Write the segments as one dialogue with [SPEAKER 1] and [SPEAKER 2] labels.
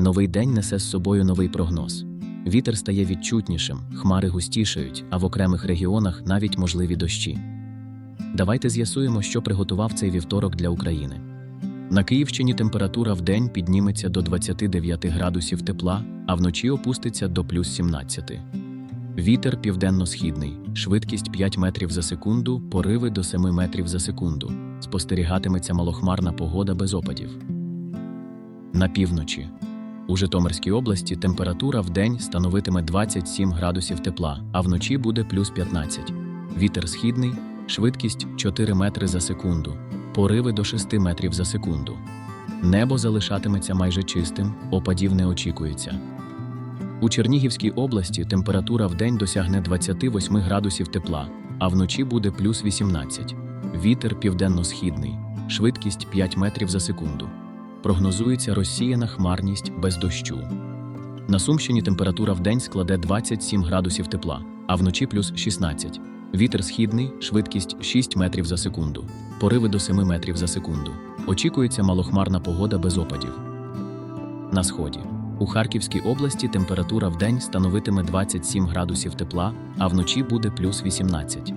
[SPEAKER 1] Новий день несе з собою новий прогноз. Вітер стає відчутнішим, хмари густішають, а в окремих регіонах навіть можливі дощі. Давайте з'ясуємо, що приготував цей вівторок для України. На Київщині температура в день підніметься до 29 градусів тепла, а вночі опуститься до плюс 17. Вітер південно-східний, швидкість 5 метрів за секунду, пориви до 7 метрів за секунду. Спостерігатиметься малохмарна погода без опадів. На півночі. У Житомирській області температура в день становитиме 27 градусів тепла, а вночі буде плюс 15. Вітер східний, швидкість 4 метри за секунду, пориви до 6 метрів за секунду. Небо залишатиметься майже чистим, опадів не очікується. У Чернігівській області температура в день досягне 28 градусів тепла, а вночі буде плюс 18. Вітер південно-східний, швидкість 5 метрів за секунду. Прогнозується розсіяна хмарність без дощу. На Сумщині температура в день складе 27 градусів тепла, а вночі плюс 16. Вітер східний, швидкість 6 метрів за секунду, пориви до 7 метрів за секунду. Очікується малохмарна погода без опадів. На сході. У Харківській області температура в день становитиме 27 градусів тепла, а вночі буде плюс 18.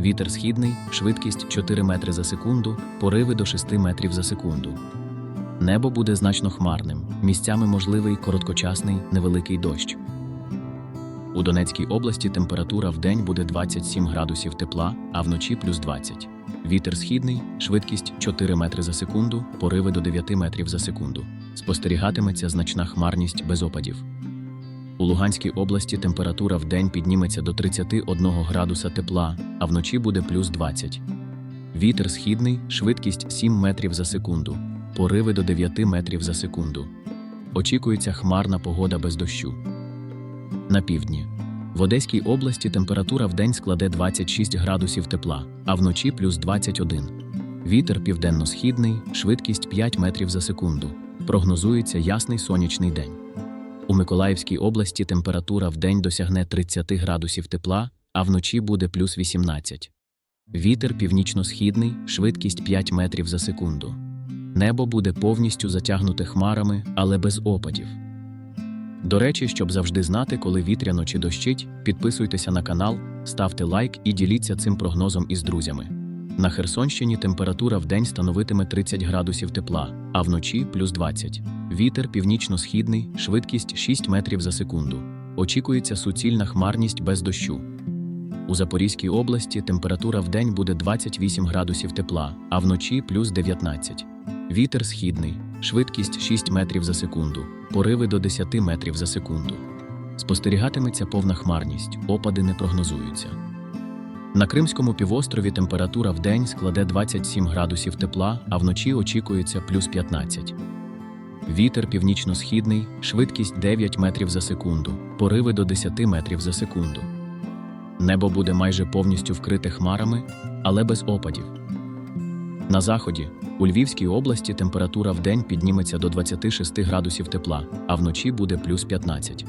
[SPEAKER 1] Вітер східний, швидкість 4 метри за секунду, пориви до 6 метрів за секунду. Небо буде значно хмарним, місцями можливий короткочасний невеликий дощ. У Донецькій області температура в день буде 27 градусів тепла, а вночі плюс 20. Вітер східний, швидкість 4 метри за секунду, пориви до 9 метрів за секунду. Спостерігатиметься значна хмарність без опадів. У Луганській області температура в день підніметься до 31 градуса тепла, а вночі буде плюс 20. Вітер східний, швидкість 7 метрів за секунду, пориви до 9 метрів за секунду. Очікується хмарна погода без дощу. На півдні. В Одеській області температура в день складе 26 градусів тепла, а вночі плюс 21. Вітер південно-східний, швидкість 5 метрів за секунду. Прогнозується ясний сонячний день. У Миколаївській області температура в день досягне 30 градусів тепла, а вночі буде плюс 18. Вітер північно-східний, швидкість 5 метрів за секунду. Небо буде повністю затягнуте хмарами, але без опадів. До речі, щоб завжди знати, коли вітряно чи дощить, підписуйтеся на канал, ставте лайк і діліться цим прогнозом із друзями. На Херсонщині температура в день становитиме 30 градусів тепла, а вночі плюс 20. Вітер північно-східний, швидкість 6 метрів за секунду. Очікується суцільна хмарність без дощу. У Запорізькій області температура в день буде 28 градусів тепла, а вночі плюс 19. Вітер східний, швидкість 6 метрів за секунду, пориви до 10 метрів за секунду. Спостерігатиметься повна хмарність, опади не прогнозуються. На Кримському півострові температура в день складе 27 градусів тепла, а вночі очікується плюс 15. Вітер північно-східний, швидкість 9 метрів за секунду, пориви до 10 метрів за секунду. Небо буде майже повністю вкрите хмарами, але без опадів. На заході, у Львівській області температура в день підніметься до 26 градусів тепла, а вночі буде плюс 15.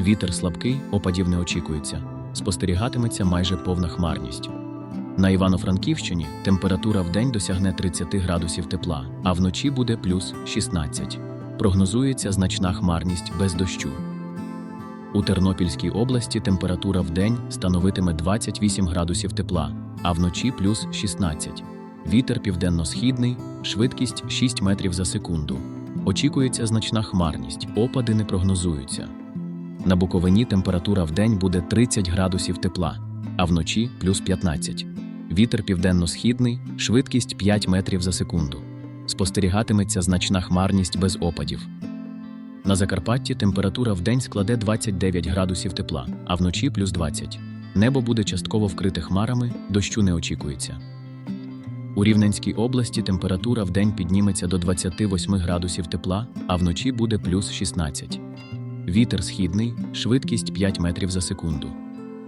[SPEAKER 1] Вітер слабкий, опадів не очікується. Спостерігатиметься майже повна хмарність. На Івано-Франківщині температура в день досягне 30 градусів тепла, а вночі буде плюс 16. Прогнозується значна хмарність без дощу. У Тернопільській області температура в день становитиме 28 градусів тепла, а вночі плюс 16. Вітер південно-східний, швидкість 6 метрів за секунду. Очікується значна хмарність, опади не прогнозуються. На Буковині температура в день буде 30 градусів тепла, а вночі плюс 15. Вітер південно-східний, швидкість 5 метрів за секунду. Спостерігатиметься значна хмарність без опадів. На Закарпатті температура в день складе 29 градусів тепла, а вночі плюс 20. Небо буде частково вкрите хмарами, дощу не очікується. У Рівненській області температура в день підніметься до 28 градусів тепла, а вночі буде плюс 16. Вітер східний, швидкість 5 метрів за секунду.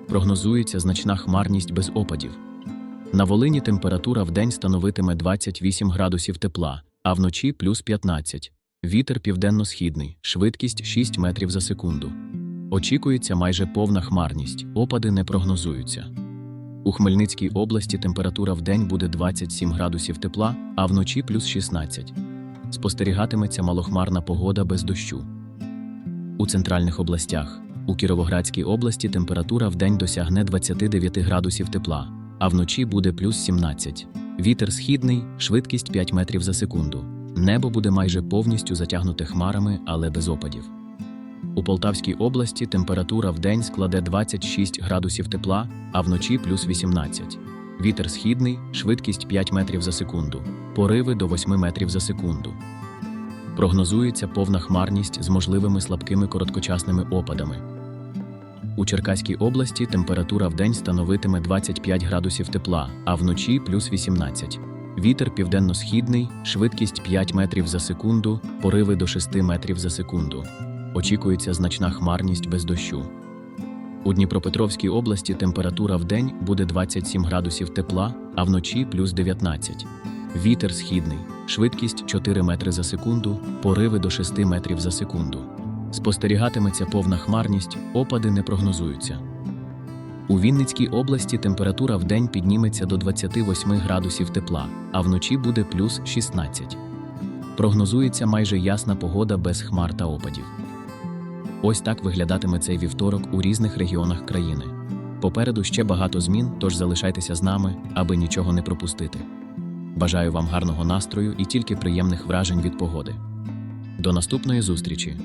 [SPEAKER 1] Прогнозується значна хмарність без опадів. На Волині температура в день становитиме 28 градусів тепла, а вночі плюс 15. Вітер південно-східний, швидкість 6 метрів за секунду. Очікується майже повна хмарність, опади не прогнозуються. У Хмельницькій області температура в день буде 27 градусів тепла, а вночі плюс 16. Спостерігатиметься малохмарна погода без дощу. у центральних областях. У Кіровоградській області температура вдень досягне 29 градусів тепла, а вночі буде плюс 17. Вітер східний, швидкість 5 метрів за секунду. Небо буде майже повністю затягнуте хмарами, але без опадів. У Полтавській області температура вдень складе 26 градусів тепла, а вночі плюс 18. Вітер східний, швидкість 5 метрів за секунду, пориви до 8 метрів за секунду. Прогнозується повна хмарність з можливими слабкими короткочасними опадами. У Черкаській області температура вдень становитиме 25 градусів тепла, а вночі плюс 18. Вітер південно-східний, швидкість 5 метрів за секунду, пориви до 6 метрів за секунду. Очікується значна хмарність без дощу. У Дніпропетровській області температура вдень буде 27 градусів тепла, а вночі плюс 19. Вітер східний, швидкість 4 метри за секунду, пориви до 6 метрів за секунду. Спостерігатиметься повна хмарність, опади не прогнозуються. У Вінницькій області температура вдень підніметься до 28 градусів тепла, а вночі буде плюс 16. Прогнозується майже ясна погода без хмар та опадів. Ось так виглядатиме цей вівторок у різних регіонах країни. Попереду ще багато змін, тож залишайтеся з нами, аби нічого не пропустити. Бажаю вам гарного настрою і тільки приємних вражень від погоди. До наступної зустрічі!